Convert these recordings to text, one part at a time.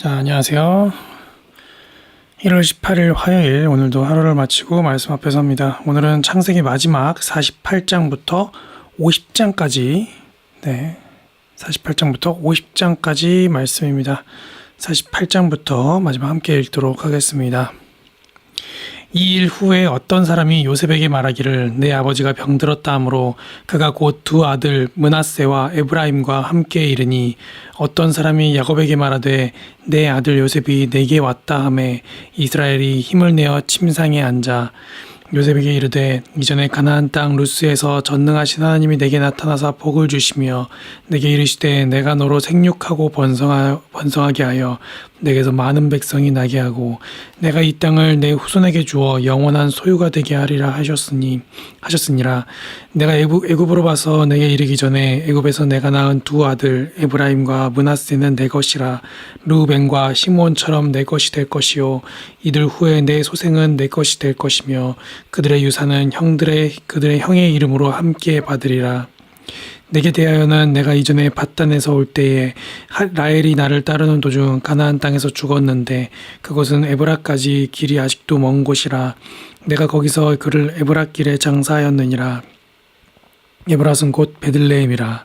자, 안녕하세요. 1월 18일 화요일 오늘도 하루를 마치고 말씀 앞에 섭니다. 오늘은 창세기 마지막 48장부터 50장까지 네. 48장부터 50장까지 말씀입니다. 48장부터 마지막 함께 읽도록 하겠습니다. 이 일 후에 어떤 사람이 요셉에게 말하기를 내 아버지가 병들었다 하므로 그가 곧 두 아들 문하세와 에브라임과 함께 이르니 어떤 사람이 야곱에게 말하되 내 아들 요셉이 내게 왔다 하매 이스라엘이 힘을 내어 침상에 앉아 요셉에게 이르되 이전에 가나안 땅 루스에서 전능하신 하나님이 내게 나타나사 복을 주시며 내게 이르시되 내가 너로 생육하고 번성하, 번성하게 하여 내게서 많은 백성이 나게 하고 내가 이 땅을 내 후손에게 주어 영원한 소유가 되게 하리라 하셨으니 하셨으니라. 내가 애굽, 애굽으로 봐서 내게 이르기 전에 애굽에서 내가 낳은 두 아들 에브라임과 문하세는 내 것이라. 루벤과 시몬처럼 내 것이 될 것이요. 이들 후에 내 소생은 내 것이 될 것이며 그들의 유산은 형들의 그들의 형의 이름으로 함께 받으리라 내게 대하여는 내가 이전에 바단에서 올 때에 하- 라헬이 나를 따르는 도중 가나안 땅에서 죽었는데 그곳은 에브라까지 길이 아직도 먼 곳이라 내가 거기서 그를 에브라 길에 장사하였느니라. 에브라는 곧 베들레헴이라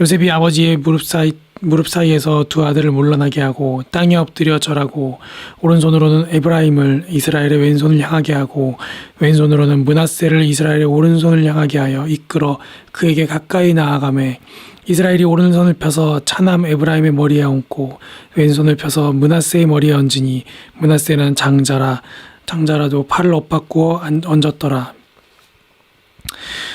요셉이 아버지의 무릎 사이 무릎 사이에서 두 아들을 물러나게 하고 땅에 엎드려 절하고 오른손으로는 에브라임을 이스라엘의 왼손을 향하게 하고 왼손으로는 문하세를 이스라엘의 오른손을 향하게 하여 이끌어 그에게 가까이 나아가매 이스라엘이 오른손을 펴서 차남 에브라임의 머리에 얹고 왼손을 펴서 문하세의 머리에 얹으니 문하세는 장자라 장자라도 팔을 엇받고 안- 얹었더라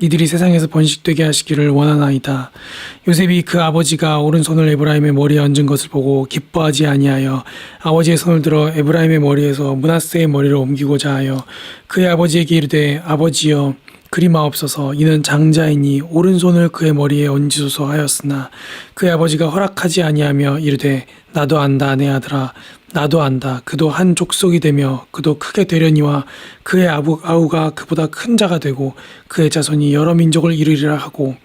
이들이 세상에서 번식되게 하시기를 원하나이다. 요셉이 그 아버지가 오른손을 에브라임의 머리에 얹은 것을 보고 기뻐하지 아니하여 아버지의 손을 들어 에브라임의 머리에서 문하세의 머리를 옮기고자 하여 그의 아버지에게 이르되 아버지여 그리마옵소서. 이는 장자이니 오른손을 그의 머리에 얹으소서 하였으나 그의 아버지가 허락하지 아니하며 이르되 나도 안다 내 아들아. 나도 안다. 그도 한 족속이 되며 그도 크게 되려니와 그의 아우가 그보다 큰 자가 되고 그의 자손이 여러 민족을 이루리라 하고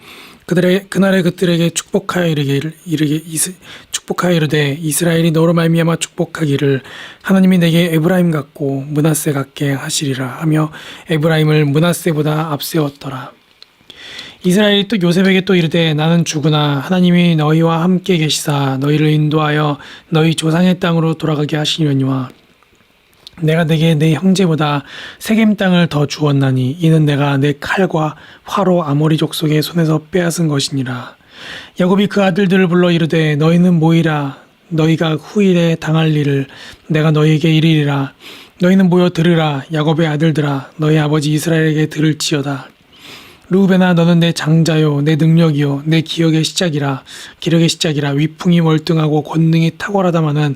그들의 그날에 그들에게 축복하여 이르기를 이르게 이스, 축복하여 이르되 이스라엘이 너로 말미암아 축복하기를 하나님이 내게 에브라임 같고 문하세 같게 하시리라 하며 에브라임을 문하세보다 앞세웠더라. 이스라엘이 또 요셉에게 또 이르되 나는 죽으나 하나님이 너희와 함께 계시사 너희를 인도하여 너희 조상의 땅으로 돌아가게 하시려니와 내가 내게 내 형제보다 세겜 땅을 더 주었나니 이는 내가 내 칼과 화로 아모리 족속의 손에서 빼앗은 것이니라. 야곱이 그 아들들을 불러 이르되 너희는 모이라. 너희가 후일에 당할 일을 내가 너희에게 이르리라. 너희는 모여 들으라 야곱의 아들들아. 너희 아버지 이스라엘에게 들을지어다 루벤아 너는 내 장자요 내 능력이요 내 기억의 시작이라 기력의 시작이라 위풍이 월등하고 권능이 탁월하다마는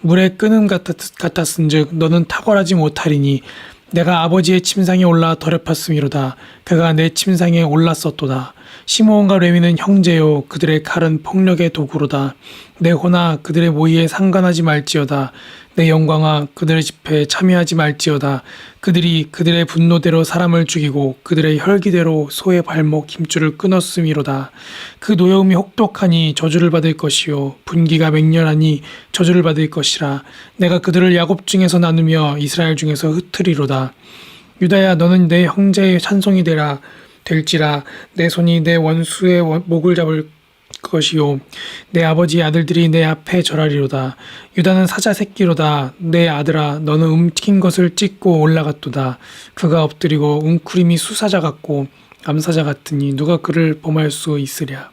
물의 끄는 같았, 같았은즉 너는 탁월하지 못하리니 내가 아버지의 침상에 올라 더럽혔음이로다. 그가 내 침상에 올랐었도다 시므온과 레위는 형제요 그들의 칼은 폭력의 도구로다. 내 호나 그들의 모의에 상관하지 말지어다. 내 영광아 그들의 집회에 참여하지 말지어다. 그들이 그들의 분노대로 사람을 죽이고 그들의 혈기대로 소의 발목 힘줄을 끊었음이로다. 그 노여움이 혹독하니 저주를 받을 것이요 분기가 맹렬하니 저주를 받을 것이라. 내가 그들을 야곱 중에서 나누며 이스라엘 중에서 흩으리로다. 유다야 너는 내 형제의 찬송이 되라 될지라 내 손이 내 원수의 원- 목을 잡을 것이요. 내 아버지의 아들들이 내 앞에 절하리로다. 유다는 사자 새끼로다. 내 아들아 너는 움킨 것을 찢고 올라갔도다. 그가 엎드리고 웅크림이 수사자 같고 암사자 같으니 누가 그를 범할 수 있으랴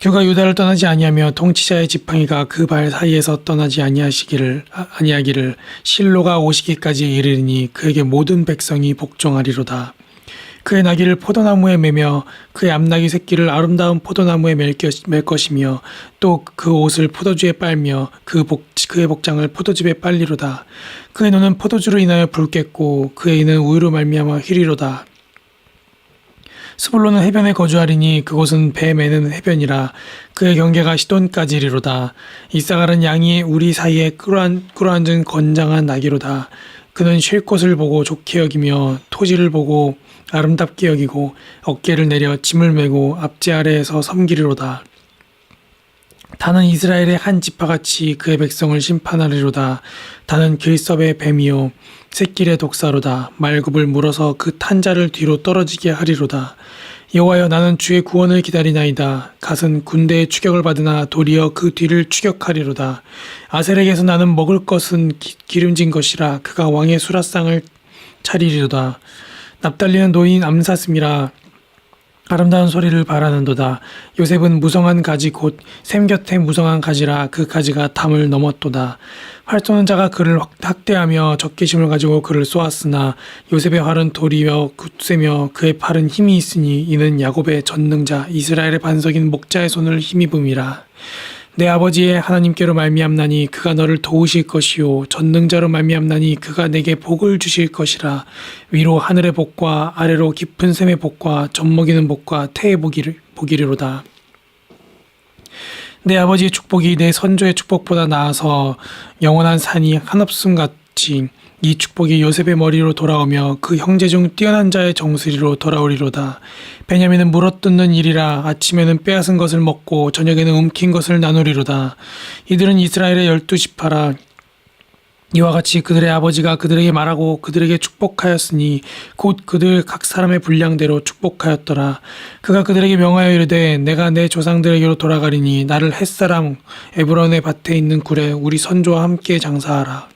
그가 유다를 떠나지 아니하며 통치자의 지팡이가 그 발 사이에서 떠나지 아니하시기를 아- 아니하기를 실로가 오시기까지 이르리니 그에게 모든 백성이 복종하리로다. 그의 나귀를 포도나무에 매며 그의 암나귀 새끼를 아름다운 포도나무에 맬, 것- 맬 것이며 또 그 옷을 포도주에 빨며 그 복, 그의 복장을 포도즙에 빨리로다. 그의 눈은 포도주로 인하여 붉겠고 그의 이는 우유로 말미암아 희리로다. 스불론은 해변에 거주하리니 그곳은 배 매는 해변이라 그의 경계가 시돈까지리로다. 이사갈은 양이 우리 사이에 끌어앉, 끌어앉은 건장한 나귀로다. 그는 쉴 곳을 보고 좋게 여기며 토지를 보고 아름답게 여기고 어깨를 내려 짐을 메고 앞제 아래에서 섬기리로다. 다는 이스라엘의 한 지파같이 그의 백성을 심판하리로다. 다는 길섭의 뱀이요 새길의 독사로다. 말굽을 물어서 그 탄자를 뒤로 떨어지게 하리로다. 여호와여 나는 주의 구원을 기다리나이다. 갓은 군대의 추격을 받으나 도리어 그 뒤를 추격하리로다. 아셀에게서 나는 먹을 것은 기, 기름진 것이라 그가 왕의 수라상을 차리리로다. 납달리는 노인 암사슴이라 아름다운 소리를 바라는도다. 요셉은 무성한 가지 곧 샘 곁에 무성한 가지라 그 가지가 담을 넘었도다. 활 쏘는 자가 그를 확- 학대하며 적개심을 가지고 그를 쏘았으나 요셉의 활은 돌이며 굳세며 그의 팔은 힘이 있으니 이는 야곱의 전능자 이스라엘의 반석인 목자의 손을 힘입음이라. 내 아버지의 하나님께로 말미암나니 그가 너를 도우실 것이요. 전능자로 말미암나니 그가 내게 복을 주실 것이라. 위로 하늘의 복과 아래로 깊은 샘의 복과 젖먹이는 복과 태의 복이를 복이리로다. 내 아버지의 축복이 내 선조의 축복보다 나아서 영원한 산이 한없음 같이 이 축복이 요셉의 머리로 돌아오며 그 형제 중 뛰어난 자의 정수리로 돌아오리로다. 베냐민은 물어뜯는 일이라 아침에는 빼앗은 것을 먹고 저녁에는 움킨 것을 나누리로다. 이들은 이스라엘의 열두 지파라. 이와 같이 그들의 아버지가 그들에게 말하고 그들에게 축복하였으니 곧 그들 각 사람의 분량대로 축복하였더라. 그가 그들에게 명하여 이르되 내가 내 조상들에게로 돌아가리니 나를 햇사람 에브론의 밭에 있는 굴에 우리 선조와 함께 장사하라.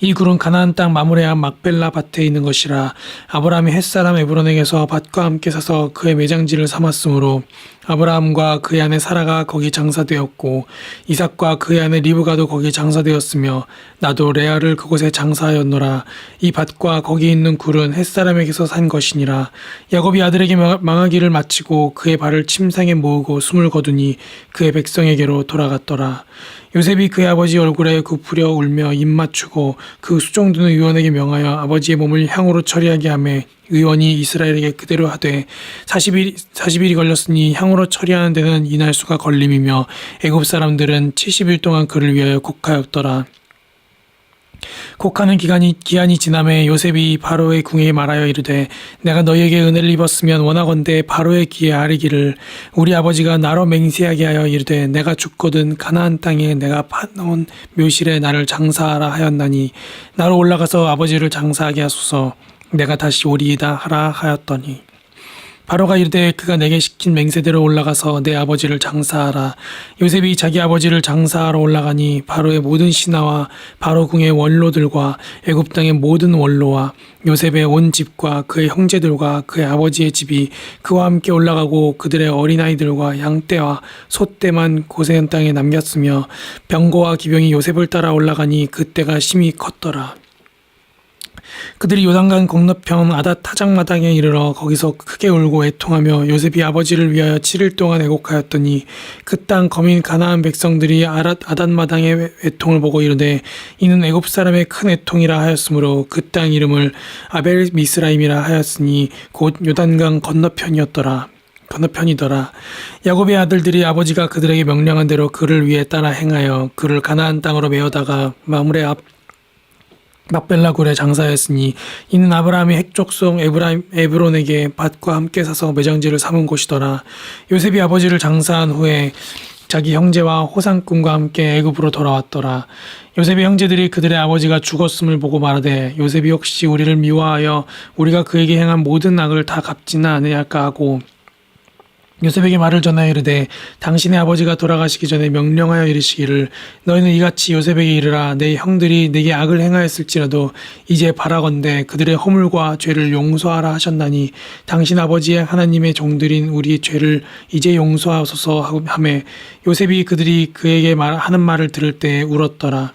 이 굴은 가나안 땅 마므레아 막벨라 밭에 있는 것이라 아브라함이 햇사람 에브론에게서 밭과 함께 사서 그의 매장지를 삼았으므로 아브라함과 그의 아내 사라가 거기 장사되었고 이삭과 그의 아내 리브가도 거기 장사되었으며 나도 레아를 그곳에 장사하였노라. 이 밭과 거기 있는 굴은 햇사람에게서 산 것이니라. 야곱이 아들에게 망- 망하기를 마치고 그의 발을 침상에 모으고 숨을 거두니 그의 백성에게로 돌아갔더라 요셉이 그의 아버지 얼굴에 굽으려 울며 입 맞추고 그 수종드는 의원에게 명하여 아버지의 몸을 향으로 처리하게 하매 의원이 이스라엘에게 그대로 하되 40일, 40일이 걸렸으니 향으로 처리하는 데는 이날 수가 걸림이며 애굽 사람들은 70일 동안 그를 위하여 곡하였더라. 곡하는 기간이 기한이 지남에 요셉이 바로의 궁에 말하여 이르되 내가 너희에게 은혜를 입었으면 원하건대 바로의 귀에 아뢰기를 우리 아버지가 나로 맹세하게 하여 이르되 내가 죽거든 가나안 땅에 내가 파놓은 묘실에 나를 장사하라 하였나니 나로 올라가서 아버지를 장사하게 하소서. 내가 다시 오리이다 하라 하였더니 바로가 이르되 그가 내게 시킨 맹세대로 올라가서 내 아버지를 장사하라. 요셉이 자기 아버지를 장사하러 올라가니 바로의 모든 신하와 바로 궁의 원로들과 애굽 땅의 모든 원로와 요셉의 온 집과 그의 형제들과 그의 아버지의 집이 그와 함께 올라가고 그들의 어린아이들과 양떼와 소떼만 고센 땅에 남겼으며 병거와 기병이 요셉을 따라 올라가니 그때가 심히 컸더라. 그들이 요단강 건너편 아닷 타작마당에 이르러 거기서 크게 울고 애통하며 요셉이 아버지를 위하여 7일 동안 애곡하였더니 그 땅 거민 가나안 백성들이 아랏 아닷마당의 애통을 보고 이르되 이는 애굽 사람의 큰 애통이라 하였으므로 그 땅 이름을 아벨 미스라임이라 하였으니 곧 요단강 건너편이었더라. 건너편이더라. 야곱의 아들들이 아버지가 그들에게 명령한 대로 그를 위해 따라 행하여 그를 가나안 땅으로 메어다가 마물의 앞 막벨라굴에 장사했으니 이는 아브라함이 핵족속 에브라임 에브론에게 밭과 함께 사서 매장지를 삼은 곳이더라. 요셉이 아버지를 장사한 후에 자기 형제와 호상꾼과 함께 애굽으로 돌아왔더라. 요셉의 형제들이 그들의 아버지가 죽었음을 보고 말하되 요셉이 혹시 우리를 미워하여 우리가 그에게 행한 모든 악을 다 갚지는 아니할까 하고 요셉에게 말을 전하여 이르되 당신의 아버지가 돌아가시기 전에 명령하여 이르시기를 너희는 이같이 요셉에게 이르라. 내 형들이 내게 악을 행하였을지라도 이제 바라건대 그들의 허물과 죄를 용서하라 하셨나니 당신 아버지의 하나님의 종들인 우리 죄를 이제 용서하소서 하매 요셉이 그들이 그에게 말하는 말을 들을 때 울었더라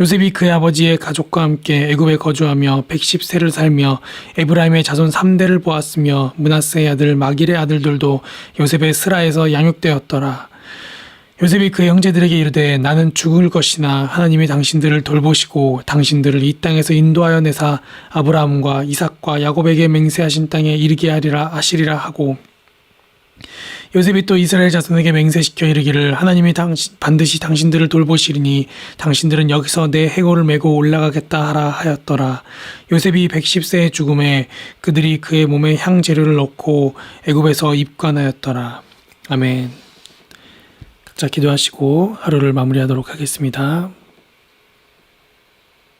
요셉이 그의 아버지의 가족과 함께 애굽에 거주하며 110세를 살며 에브라임의 자손 3대를 보았으며 문하세의 아들 마길의 아들들도 요셉의 스라에서 양육되었더라. 요셉이 그의 형제들에게 이르되 나는 죽을 것이나 하나님이 당신들을 돌보시고 당신들을 이 땅에서 인도하여 내사 아브라함과 이삭과 야곱에게 맹세하신 땅에 이르게 하리라 하시리라 하고 요셉이 또 이스라엘 자손에게 맹세시켜 이르기를 하나님이 당신, 반드시 당신들을 돌보시리니 당신들은 여기서 내 해골을 메고 올라가겠다 하라 하였더라. 요셉이 110세의 죽음에 그들이 그의 몸에 향 재료를 넣고 애굽에서 입관하였더라. 아멘. 각자 기도하시고 하루를 마무리하도록 하겠습니다.